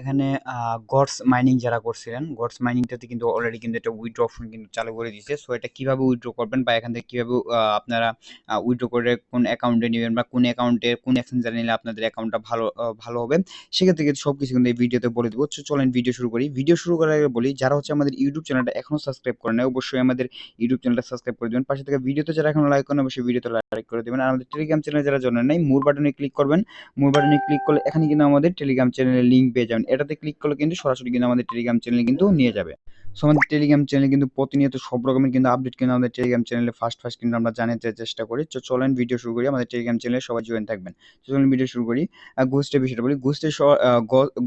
এখানে gods mining যারা করছিলেন গডস মাইনিংটাতে কিন্তু অলরেডি কিন্তু একটা উইথড্র অপশন কিন্তু চালু করে দিয়েছে। সো এটা কীভাবে উইথড্র করবেন বা এখান থেকে কীভাবে আপনারা উইথড্র করে কোন অ্যাকাউন্টে নেবেন বা কোন অ্যাকাউন্টে কোন এক্সচেঞ্জারে নিলে আপনাদের অ্যাকাউন্টটা ভালো ভালো হবে, সেক্ষেত্রে কিন্তু সব কিছু কিন্তু এই ভিডিওতে বলে দেবো। চলেন ভিডিও শুরু করি। ভিডিও শুরু করার আগে বলি, যারা হচ্ছে আমাদের ইউটিউব চ্যানেলটা এখনও সাবস্ক্রাইব করে নেয় অবশ্যই আমাদের ইউটিউব চ্যানেলটা সাবস্ক্রাইব করে দেবেন। পাশে থেকে ভিডিওতে যারা এখনও লাইক করেন অবশ্যই ভিডিওতে লাইক করে দেবেন। আর আমাদের টেলিগ্রাম চ্যানেলে যারা জন্য নেই মোর বাটনে ক্লিক করবেন। মোর বাটনে ক্লিক করলে এখানে কিন্তু আমাদের চ্যানেলের লিঙ্ক পেয়ে যাবেন। এটাতে ক্লিক করলে কিন্তু সরাসরি কিন্তু আমাদের টেলিগ্রাম চ্যানেলে কিন্তু নিয়ে যাবে। সো আমাদের টেলিগ্রাম চ্যানেলে কিন্তু প্রতিনিয়ত সব রকমের কিন্তু আপডেট কিন্তু আমাদের টেলিগ্রাম চ্যানেলে ফার্স্ট ফার্স্ট কিন্তু আমরা জানাতে চেষ্টা করি। তো চলেন ভিডিও শুরু করি। আমাদের টেলিগ্রাম চ্যানেলে সবাই জয়েন থাকবেন। চলেন ভিডিও শুরু করি। গোস্টের বিষয়টা বলি। গোস্টের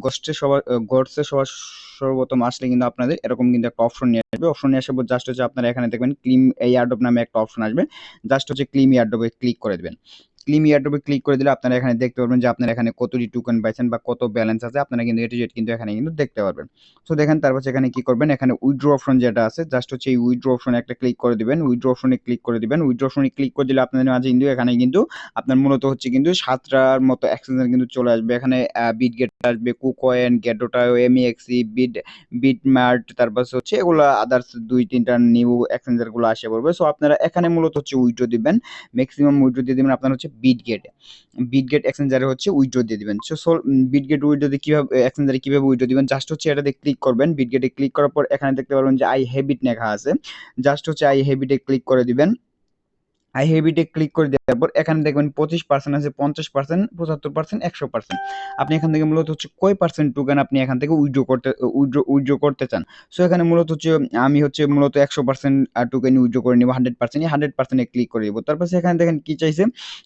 গোস্টের সবার গডসের সবার সর্বপ্রথম আসলে কিন্তু আপনাদের এরকম কিন্তু একটা অপশন নিয়ে আসবে। অপশন নিয়ে আসার পর জাস্ট হচ্ছে আপনারা এখানে দেখবেন ক্লিম এয়ারডপ নামে একটা অপশন আসবে। জাস্ট হচ্ছে ক্লিম এয়ারডপে ক্লিক করে দেবেন। ক্লিম ইয়ারড্রপে ক্লিক করে দিলে আপনারা এখানে দেখতে পারবেন যে আপনারা এখানে কতটি টোকেন পাইছেন বা কত ব্যালেন্স আছে। আপনারা কিন্তু এটি কিন্তু এখানে কিন্তু দেখতে পারবেন। সো দেখেন, তারপর এখানে কি করবেন? এখানে উইড্রো অপশন যেটা আছে জাস্ট হচ্ছে এই উইড্রো অপশনে একটা ক্লিক করে দিবেন। উইড্রো অপশনে ক্লিক করে দিবেন। উইড্রো অপশনে ক্লিক করে দিলে আপনাদের মাঝে কিন্তু এখানে কিন্তু আপনার মূলত হচ্ছে কিন্তু সাতটার মতো এক্সচেঞ্জার কিন্তু চলে আসবে। এখানে বিট গেট আসবে কুকয়েন গেটোটা এমইএক্সি, বিট বিট মার্ট তারপর হচ্ছে এগুলো আদার্স দুই, তিনটা নিউ এক্সচেঞ্জারগুলো আসে পড়বে। সো আপনারা এখানে মূলত হচ্ছে উইড্রো দিবেন। ম্যাক্সিমাম উইড্রো দিয়ে দিবেন আপনার হচ্ছে বিট গেটে বিটগেট এক্সচেঞ্জারে হচ্ছে উইড্রো দিয়ে দিবেন। সো সো বিটগেট দিয়ে কীভাবে এক্সচেঞ্জারে কীভাবে উইড্রো দিবেন? জাস্ট হচ্ছে এটাতে ক্লিক করবেন। বিটগেটে ক্লিক করার পর এখানে দেখতে পারবেন যে আই হেবিট লেখা আছে। জাস্ট হচ্ছে আই হেবিটে ক্লিক করে দিবেন। আই হেবিটে ক্লিক করে দেওয়ার পর এখানে দেখবেন পঁচিশ পার্সেন্ট আছে, পঞ্চাশ পার্সেন্ট পঁচাত্তর পার্সেন্ট একশো পার্সেন্ট আপনি এখান থেকে মূলত হচ্ছে কয় পার্সেন্ট টোকেন আপনি এখান থেকে উইড্রো করতে উইড্রো উইড্রো করতে চান? সো এখানে মূলত হচ্ছে, আমি হচ্ছে মূলত একশো পার্সেন্ট টোকেন উইড্রো করে নিব হান্ড্রেড পার্সেন্ট হান্ড্রেড পার্সেন্টে ক্লিক করে দিব। তারপর এখানে দেখেন কি চাইছে?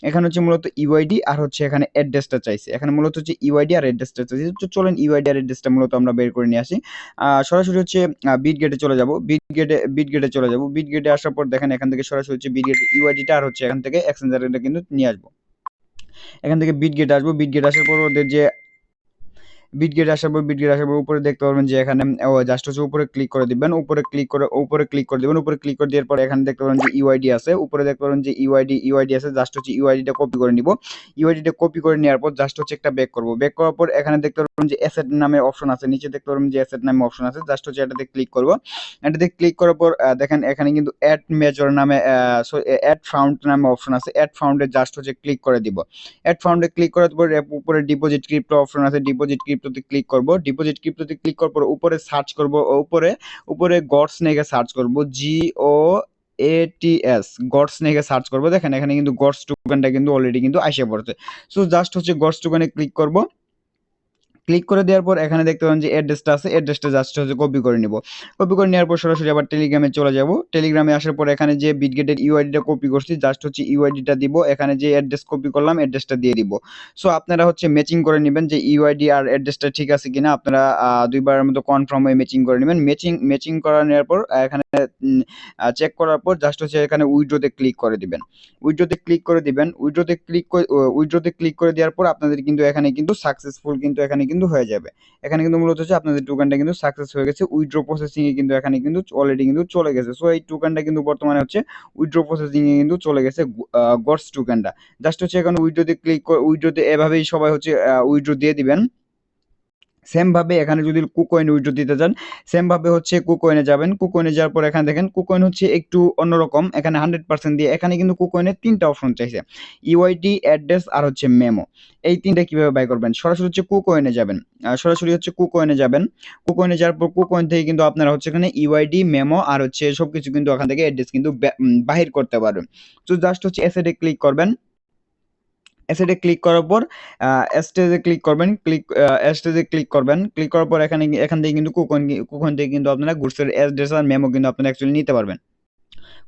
এখানে হচ্ছে মূলত ইউআইডি আর হচ্ছে এখানে অ্যাড্রেসটা চাইছে। এখানে মূলত হচ্ছে ইউআইডি আর অ্যাড্রেসটা চাইছে। তো চলেন ইউআইডি আর অ্যাড্রেসটা মূলত আমরা বের করে নিয়ে আসি। সরাসরি হচ্ছে বিট গেটে চলে যাব। বিট গেটে বিট গেটে চলে যাব। বিট গেটে আসার পর দেখেন এখান থেকে সরাসরি হচ্ছে বিট গেট ইউআইডিটা আর হচ্ছে এখান থেকে এক্সচেঞ্জারটা কিন্তু নিয়ে আসব। এখান থেকে বিট গেট আসব। বিট গেট আসার পর ওদের যে বিট গেট আসার পর বিট গেট আসার পর উপরে দেখতে পারবেন যে এখানে জাস্ট হচ্ছে উপরে ক্লিক করে দিবেন, উপরে ক্লিক করে, উপরে ক্লিক করে দিবেন, উপরে ক্লিক করে দেওয়ার পর এখানে দেখতে পারবেন যে ইউআইডি আছে, উপরে দেখতে পারবেন যে ইউআইডি ইউআইডি আছে জাস্ট হচ্ছে ইউআইডিটা কপি করে নিব। ইউআইডিটা কপি করে নেওয়ার পর জাস্ট হচ্ছে একটা ব্যাক করব। ব্যাক করার পর এখানে দেখতে পারবেন যে অ্যাসেট নামে অপশন আছে, নিচে দেখতে পারবেন যে অ্যাসেট নামে অপশন আছে জাস্ট হচ্ছে এটাতে ক্লিক করব। এটাতে ক্লিক করার পর দেখেন এখানে কিন্তু অ্যাড মেজর নামে অ্যাড ফাউন্ড নামে অপশন আছে অ্যাড ফাউন্ডে জাস্ট হচ্ছে ক্লিক করে দিব। অ্যাড ফাউন্ডে ক্লিক করার পর উপরে ডিপোজিট ক্রিপ্টো অপশন আছে ডিপোজিট ক্রিপ্টোতে ক্লিক করব ডিপোজিট ক্রিপ্টোতে ক্লিক করার পর উপরে সার্চ করব উপরে উপরে গডস নেগে সার্চ করব জি ও এটিএস গডস নেগে সার্চ করব, দেখেন এখানে কিন্তু গডস টোকেনটা কিন্তু অলরেডি কিন্তু আসে পড়ছে। সো জাস্ট হচ্ছে গডস টোকেনে ক্লিক করব। ক্লিক করে দেওয়ার পর এখানে দেখতে পাবেন যে অ্যাড্রেসটা আছে অ্যাড্রেসটা জাস্ট হচ্ছে কপি করে নিব। কপি করে নেওয়ার পর সরাসরি আবার টেলিগ্রামে চলে যাব। টেলিগ্রামে আসার পর এখানে যে বিটগেটের ইউআইডিটা কপি করছি জাস্ট হচ্ছে ইউআইডিটা দিব। এখানে যে অ্যাড্রেস কপি করলাম অ্যাড্রেসটা দিয়ে দিব। সো আপনারা হচ্ছে ম্যাচিং করে নেবেন যে ইউআইডি আর অ্যাড্রেসটা ঠিক আছে কিনা। আপনারা দুইবারের মতো কনফার্ম হয়ে ম্যাচিং করে নেবেন। ম্যাচিং ম্যাচিং করা নেওয়ার পর এখানে চেক করার পর জাস্ট হচ্ছে এখানে উইড্রোতে ক্লিক করে দিবেন। উইড্রোতে ক্লিক করে দিবেন। উইড্রোতে ক্লিক করে উইড্রোতে ক্লিক করে দেওয়ার পর আপনাদের কিন্তু এখানে কিন্তু সাকসেসফুল কিন্তু এখানে কিন্তু হয়ে যাবে। এখানে কিন্তু মূলত হচ্ছে আপনাদের টোকেনটা কিন্তু সাকসেস হয়ে গেছে উইড্রো প্রসেসিং এ কিন্তু এখানে কিন্তু অলরেডি কিন্তু চলে গেছে। সো এই টোকেনটা কিন্তু বর্তমানে হচ্ছে উইড্রো প্রসেসিং এ কিন্তু চলে গেছে গডস টোকেনটা জাস্ট হচ্ছে এখন উইড্রোতে ক্লিক উইড্রোতে এভাবেই সবাই হচ্ছে উইড্রো দিয়ে দিবেন। সেমভাবে এখানে যদি কুকয়েন উইড্রো দিতে চান সেমভাবে হচ্ছে কুকয়েনে যাবেন। কুকয়েনে যাওয়ার পর এখানে দেখেন কুকয়েন হচ্ছে একটু অন্যরকম। এখানে হান্ড্রেড পার্সেন্ট দিয়ে এখানে কিন্তু কুকয়েনের তিনটা অপশন চাইছে। ইউআইডি অ্যাড্রেস আর হচ্ছে মেমো এই তিনটা কীভাবে বাই করবেন? সরাসরি হচ্ছে কুকয়েনে যাবেন। সরাসরি হচ্ছে কুকয়েনে যাবেন। কুকয়েনে যাওয়ার পর কুকয়েন থেকে কিন্তু আপনারা হচ্ছে এখানে ইউআইডি মেমো আর হচ্ছে সব কিছু কিন্তু ওখান থেকে অ্যাড্রেস কিন্তু বাহির করতে পারবেন। তো জাস্ট হচ্ছে এসএডে ক্লিক করবেন। অ্যাসেটে ক্লিক করার পর স্টেজে ক্লিক করবেন ক্লিক স্টেজে ক্লিক করবেন ক্লিক করার পর এখানে, এখান থেকে কিন্তু কুকন কুকন থেকে কিন্তু আপনারা গুডসের অ্যাড্রেস আর মেমো কিন্তু আপনারা অ্যাকচুয়ালি নিতে পারবেন।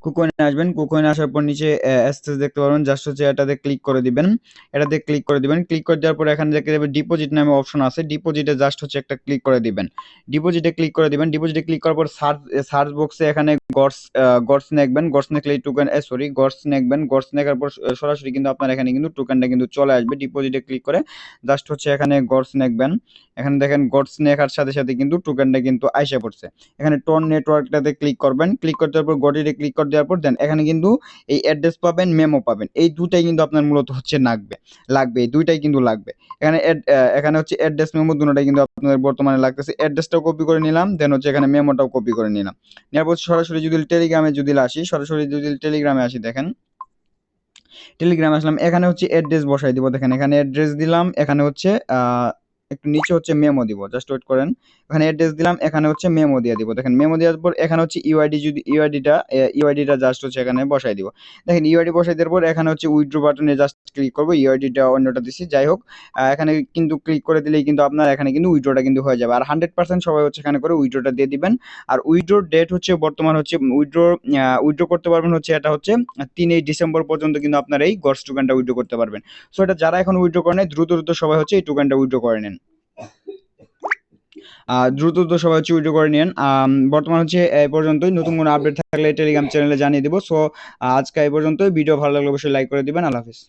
কুকোইনে আসবেন। কুকোইনে আসার পর নিচে স্টেজ দেখতে পারবেন। জাস্ট হচ্ছে এটাতে ক্লিক করে দিবেন। এটাতে ক্লিক করে দিবেন। ক্লিক করে দেওয়ার পর এখানে দেখতে যাবে ডিপোজিট নামে অপশন আছে। ডিপোজিটে জাস্ট হচ্ছে একটা ক্লিক করে দিবেন। ডিপোজিটে ক্লিক করে দিবেন। ডিপোজিটে ক্লিক করার পর সার্চ সার্চ বক্সে এখানে গডস গডস নেকবেন গডস নেকলে টোকেন সরি গডস নেকবেন গডস নেকার পর সরাসরি কিন্তু আপনার এখানে কিন্তু টোকেনটা কিন্তু চলে আসবে। ডিপোজিটে ক্লিক করে জাস্ট হচ্ছে এখানে গডস নেকবেন এখানে দেখেন গডস নেকার সাথে সাথে কিন্তু টোকেনটা কিন্তু আইসে পড়ছে। এখানে টোন নেটওয়ার্কটাতে ক্লিক করবেন। ক্লিক করতে পর গডিতে ক্লিক করে দেওয়ার পর দেন, এখানে কিন্তু এই অ্যাড্রেস পাবেন মেমো পাবেন। এই দুটাই কিন্তু আপনার মূলত হচ্ছে লাগবে লাগবে, এই দুইটাই কিন্তু লাগবে। এখানে এখানে হচ্ছে অ্যাড্রেস মেমো দুটোটাই কিন্তু আপনাদের বর্তমানে লাগতেছে। অ্যাড্রেসটাও কপি করে নিলাম দেন হচ্ছে এখানে মেমোটাও কপি করে নিলাম। নেওয়ার পর সরাসরি যদি টেলিগ্রামে যদি আসি, সরাসরি যদি টেলিগ্রামে আসি দেখেন। টেলিগ্রামে আসলাম, এখানে হচ্ছে অ্যাড্রেস বসাই দিব। দেখেন, এখানে অ্যাড্রেস দিলাম, এখানে হচ্ছে একটু নিচে হচ্ছে মেমো দিব জাস্ট ওয়েট করেন। এখানে অ্যাড্রেস দিলাম, এখানে হচ্ছে মেমো দিয়ে দিব। দেখেন মেমো দেওয়ার পর এখানে হচ্ছে ইউআইডি যদি ইউআইডিটা ইউআইডিটা জাস্ট হচ্ছে এখানে বসাই দিব। দেখেন ইউআইডি বসাই দেওয়ার পর এখানে হচ্ছে উইথড্র বাটনে জাস্ট ক্লিক করব ইউআইডিটা অন্যটা দিছি, যাই হোক। এখানে কিন্তু ক্লিক করে দিলেই কিন্তু আপনার এখানে কিন্তু উইথড্রটা কিন্তু হয়ে যাবে। আর হান্ড্রেড পার্সেন্ট সবাই হচ্ছে এখানে করে উইথড্রটা দিয়ে দিবেন। আর উইথড্রোর ডেট হচ্ছে বর্তমান হচ্ছে উইথড্র উইথড্র করতে পারবেন হচ্ছে এটা হচ্ছে তিনই ডিসেম্বর পর্যন্ত কিন্তু আপনার এই গডস টোকেনটা উইথড্র করতে পারবেন। সো এটা যারা এখন উইথড্র করে নেয় দ্রুত দ্রুত সবাই হচ্ছে এই টোকেনটা উইথড্র করে নেন। দ্রুত দ্রুত সবাই উইথড্র করে নিন বর্তমান হচ্ছে এই পর্যন্তই। নতুন কোনো আপডেট থাকলে টেলিগ্রাম চ্যানেলে জানিয়ে দিব। সো আজকে এই পর্যন্তই। ভিডিও ভালো লাগলে অবশ্যই লাইক করে দিবেন। আল্লাহ হাফিজ।